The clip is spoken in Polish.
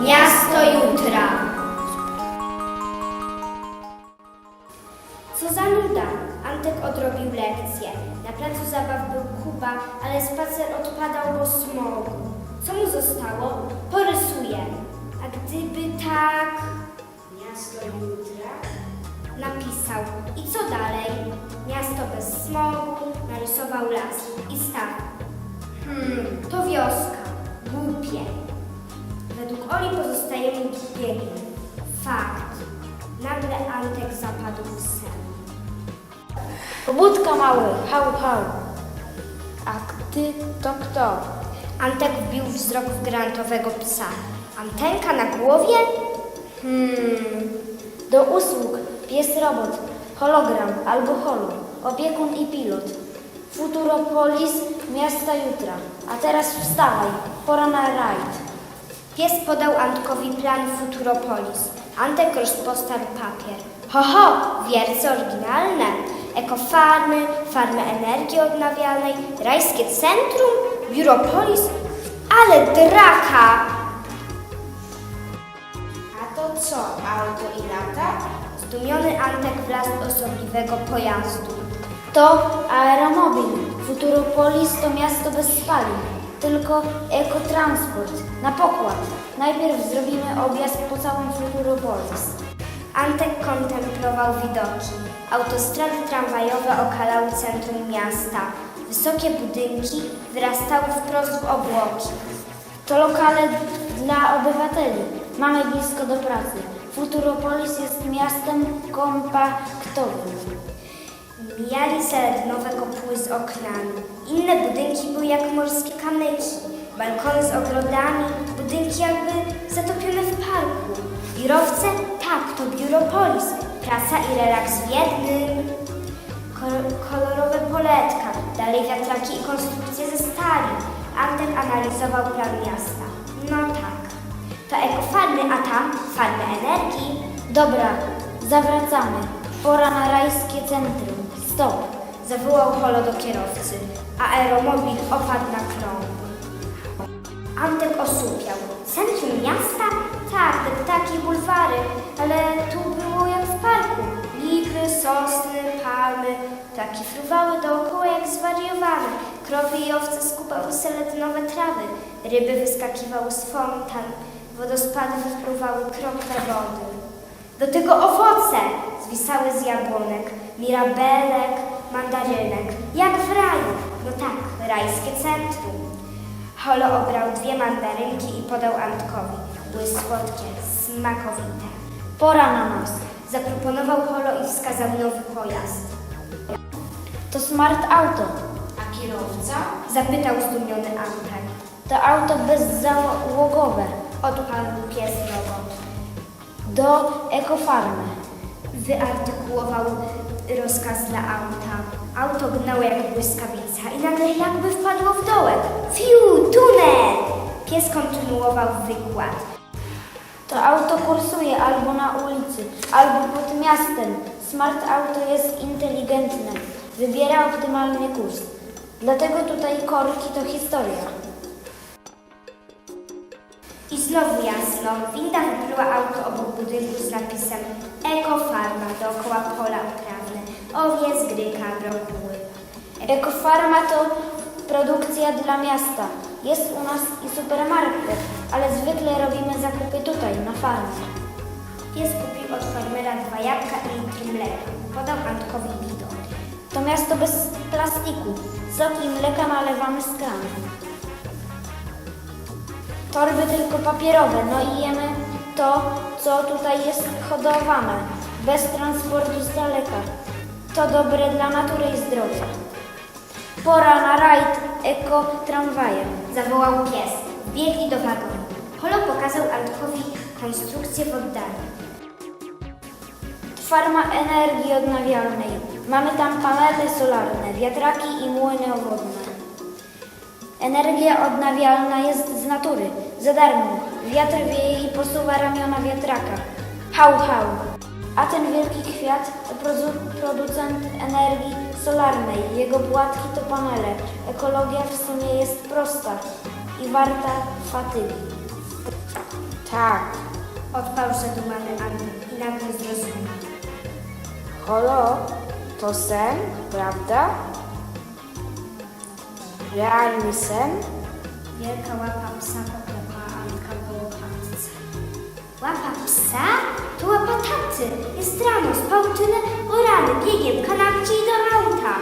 Miasto jutra. Co za nuda. Antek odrobił lekcję. Na placu zabaw był Kuba, ale spacer odpadał do smogu. Co mu zostało? Porysuje. A gdyby tak... Miasto jutra? Napisał. I co dalej? Miasto bez smogu, narysował las i staw. Hmm, to wioska. Głupie. Według Oli pozostaje mu biegiem. Fakt. Nagle Antek zapadł w sen. Pobudka mały, hał, hał. A ty to kto? Antek wbił wzrok w granatowego psa. Antenka na głowie? Hmm. Do usług, pies robot, hologram albo holo, opiekun i pilot. Futuropolis, miasta jutra. A teraz wstawaj, pora na rajd. Pies podał Antkowi plan Futuropolis. Antek rozpostarł papier. Ho, ho, wierce oryginalne. Ekofarmy, farmy energii odnawialnej, rajskie centrum, biuropolis. Ale draka! A to co, auto i lata? Zdumiony Antek wlazł osobliwego pojazdu. To aeromobil. Futuropolis to miasto bez spalin. Tylko ekotransport. Na pokład. Najpierw zrobimy objazd po całym Futuropolis. Antek kontemplował widoki. Autostrady tramwajowe okalały centrum miasta. Wysokie budynki wyrastały wprost w obłoki. To lokale dla obywateli. Mamy blisko do pracy. Futuropolis jest miastem kompaktowym. Mijali seledynowe kopuły z oknami. Inne budynki były jak morskie kamyki. Balkony z ogrodami, budynki jakby zatopione w parku. Biurowce? Tak, to biuropolis. Praca i relaks w jednym. Kol- kolorowe poletka, dalej wiatraki i konstrukcje ze stali. Antek analizował plan miasta. No tak. To ekofarmy, a tam farmy energii. Dobra, zawracamy. Pora na rajskie centrum. Stop. Zawołał holo do kierowcy, a aeromobil opadł na krąg. Antek osłupiał. Centrum miasta? Tak, ptaki bulwary, ale tu było jak w parku. Lipy, sosny, palmy, ptaki fruwały dookoła jak zwariowane. Krowy i owce skupały seledynowe trawy. Ryby wyskakiwały z fontan. Wodospady wypływały krople wody. Do tego owoce zwisały z jabłonek, mirabelek, mandarynek, jak w raju. No tak, rajskie centrum. Holo obrał dwie mandarynki i podał Antkowi. Były słodkie, smakowite. Pora na nas. Zaproponował Holo i wskazał nowy pojazd. To smart auto. A kierowca? Zapytał zdumiony Antek. To auto bezzałogowe. Odparł pies robot. Do ekofarmy. Wyartykułował rozkaz dla auta. Auto gnało jak błyskawica i nagle jakby wpadło w dołek. Fiu, tunel! Pies kontynuował wykład. To auto kursuje albo na ulicy, albo pod miastem. Smart auto jest inteligentne. Wybiera optymalny kurs. Dlatego tutaj korki to historia. I znowu jasno, winda wypluła auto obok budynku z napisem Ekofarma dookoła pola. Owiec, gryka, brokuły. Ekofarma to produkcja dla miasta. Jest u nas i supermarket, ale zwykle robimy zakupy tutaj, na farmie. Pies kupił od farmera dwa jabłka i litr mleka. Podał Antkowi bidon. To miasto bez plastiku. Sok i mleka nalewamy z kranu. Torby tylko papierowe, no i jemy to, co tutaj jest hodowane, bez transportu z daleka. To dobre dla natury i zdrowia. Pora na rajd eko-tramwajem. Zawołał pies. Biegli do wagonu. Holo pokazał Antkowi konstrukcję w oddali. Farma energii odnawialnej. Mamy tam panele solarne, wiatraki i młyny wodne. Energia odnawialna jest z natury, za darmo. Wiatr wieje i posuwa ramiona wiatraka. Hał, hał. A ten wielki kwiat to produ- producent energii solarnej. Jego płatki to panele. Ekologia w sumie jest prosta i warta fatygi. Tak. Odparł zadumany Antek i nagle zrozumiał. Holo, to sen, prawda? Realny sen? Wielka łapa psa psa? To łapatacy. Jest rano, spał tyle o rany, biegiem, kanapcie i do auta.